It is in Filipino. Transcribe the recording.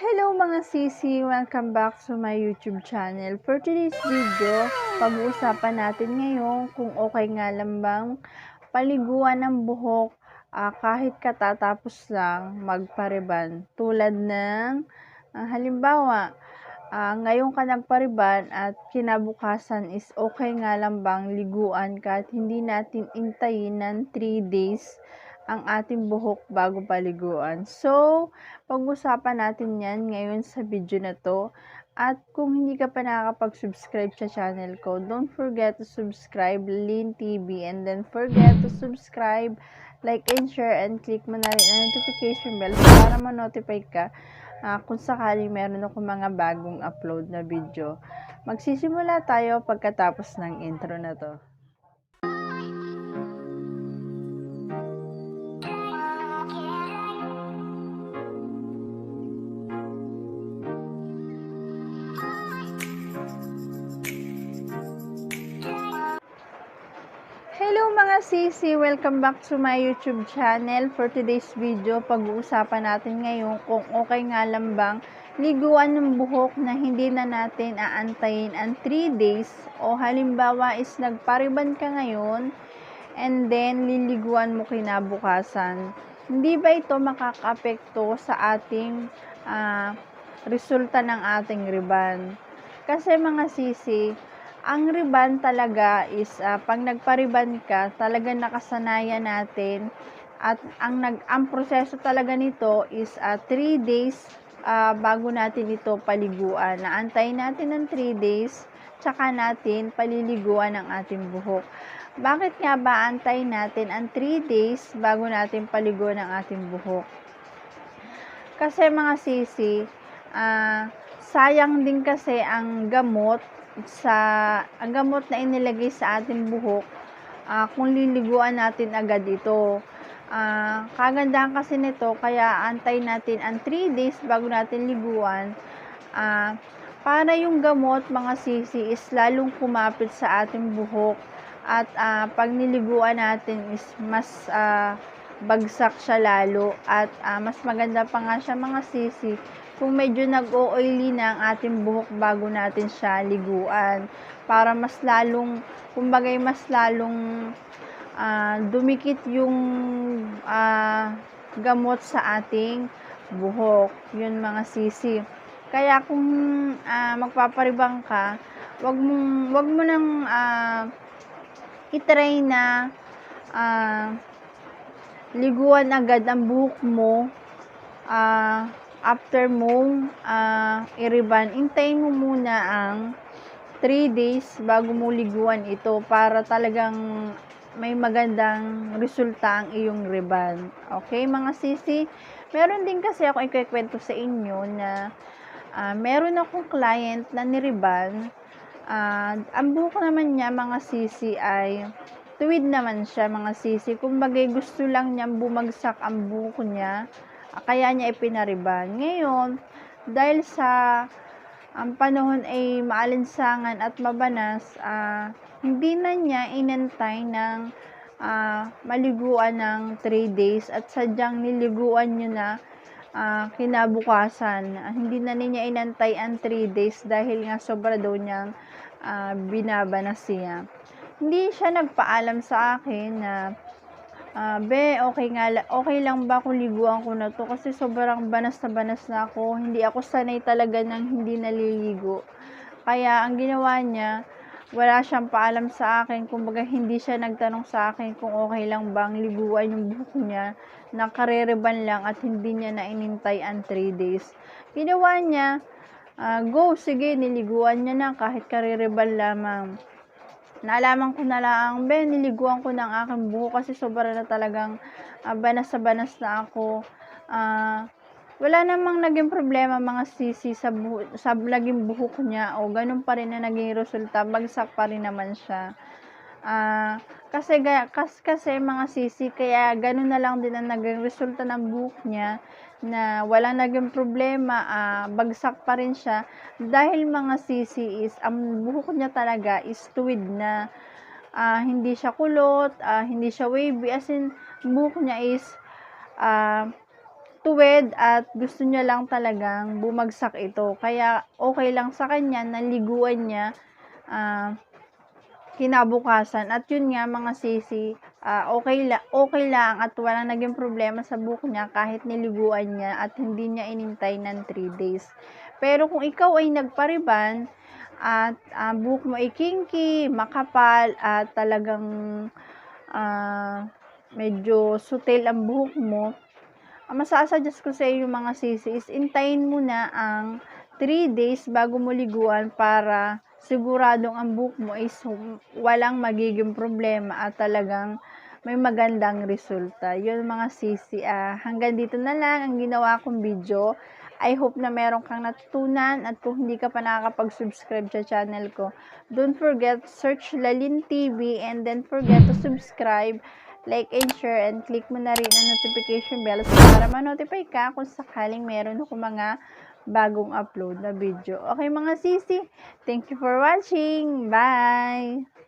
Hello mga sisi! Welcome back to my YouTube channel. For today's video, pag-uusapan natin ngayon kung okay nga lang bang paliguan ng buhok ah, kahit katatapos lang magpariban. Tulad ng ah, halimbawa, ah, ngayon ka nagpariban at kinabukasan is okay nga lang bang liguan kahit hindi natin intayin ng 3 days ang ating buhok bago paliguan. So, pag-usapan natin yan ngayon sa video na to. At kung hindi ka pa nakakapag-subscribe sa channel ko, don't forget to subscribe Lin TV and then forget to subscribe, like and share and click mo na rin ang notification bell para ma-notify ka ah, kung sakali meron ako mga bagong upload na video. Magsisimula tayo pagkatapos ng intro na to. Mga sisi! Welcome back to my YouTube channel. For today's video, pag-uusapan natin ngayon kung okay nga lang bang liguan ng buhok na hindi na natin aantayin ang 3 days o halimbawa is nagpariban ka ngayon and then liliguan mo kinabukasan. Hindi ba ito makakapekto sa ating ah, resulta ng ating riban? Kasi mga sisi, ang riban talaga is ah, pag nagpariban ka, talaga nakasanayan natin at ang nag ang proseso talaga nito is 3 days ah, bago natin ito paliguan. Naantayin natin ng 3 days tsaka natin paliliguan ang ating buhok. Bakit nga ba antayin natin ang 3 days bago natin paliguan ang ating buhok? Kasi mga sisi, ah, sayang din kasi ang gamot sa ang gamot na inilagay sa ating buhok ah, kung liliguan natin agad ito. Ah, kagandahan kasi nito kaya antay natin ang 3 days bago natin liguan ah, para yung gamot mga sisi is lalong kumapit sa ating buhok at ah, pag niliguan natin is mas ah, bagsak siya lalo at ah, mas maganda pa nga siya mga sisi kung medyo nag-o-oily na ang ating buhok bago natin siya liguan. Para mas lalong kumbagay mas lalong ah, dumikit yung ah, gamot sa ating buhok. Yun mga sisi. Kaya kung ah, magpaparibang ka wag mong wag mo nang ah, itry na ah, liguan agad ang buhok mo ah, after mo ah, iriban, intayin mo muna ang 3 days bago mo liguan ito para talagang may magandang resulta ang iyong riban. Okay, mga sisi? Meron din kasi ako ikikwento sa inyo na ah, meron akong client na niriban. Ah, ang buhok naman niya, mga sisi, ay tuwid naman siya, mga sisi. Kung bagay gusto lang niyang bumagsak ang buhok niya, kaya niya ipinariban. Ngayon, dahil sa ang panahon ay maalinsangan at mabanas, ah, hindi na niya inantay ng ah, maliguan ng 3 days at sadyang niliguan niya na ah, kinabukasan. Ah, hindi na niya inantay ang 3 days dahil nga sobra daw niyang ah, binabanas siya. Hindi siya nagpaalam sa akin na Ah, be, okay nga, okay lang ba kung liguan ko na to? Kasi sobrang banas na banas na ako. Hindi ako sanay talaga ng hindi naliligo. Kaya, ang ginawa niya, wala siyang paalam sa akin. Kumbaga, hindi siya nagtanong sa akin kung okay lang bang liguan yung buhok niya. Nakareriban lang at hindi niya na inintay ang 3 days. Ginawa niya, ah, go, sige, niliguan niya na kahit kareriban lamang naalaman ko na lang, ben, niliguan ko ng aking buhok kasi sobra na talagang ah, banas sa banas na ako. Ah, wala namang naging problema mga sisi sa, buho, sa naging buhok niya o ganun pa rin na naging resulta, bagsak pa rin naman siya. Ah, kasi, kas, kasi mga sisi, kaya ganun na lang din ang naging resulta ng buhok niya na walang naging problema, ah, bagsak pa rin siya dahil mga sisi is ang buhok niya talaga is tuwid na ah, hindi siya kulot, ah, hindi siya wavy as in buhok niya is ah, tuwid at gusto niya lang talagang bumagsak ito. Kaya okay lang sa kanya na liguan niya ah, kinabukasan. At yun nga mga sisi, ah, okay, la, okay lang at walang naging problema sa buhok niya kahit niliguan niya at hindi niya inintay ng 3 days. Pero kung ikaw ay nagpariban at ah, buhok mo ay kinky, makapal at talagang ah, medyo sutil ang buhok mo, ang masasuggest ko sa iyo mga sisi is intayin mo na ang 3 days bago mo liguan para siguradong ang buhok mo is walang magiging problema at talagang may magandang resulta. Yun mga sisi, ah, hanggang dito na lang ang ginawa kong video. I hope na meron kang natutunan at kung hindi ka pa nakakapag-subscribe sa channel ko, don't forget search Lalin TV and then forget to subscribe, like and share and click mo na rin ang notification bell para ma-notify ka kung sakaling meron ako mga bagong upload na video. Okay mga sisi, thank you for watching. Bye!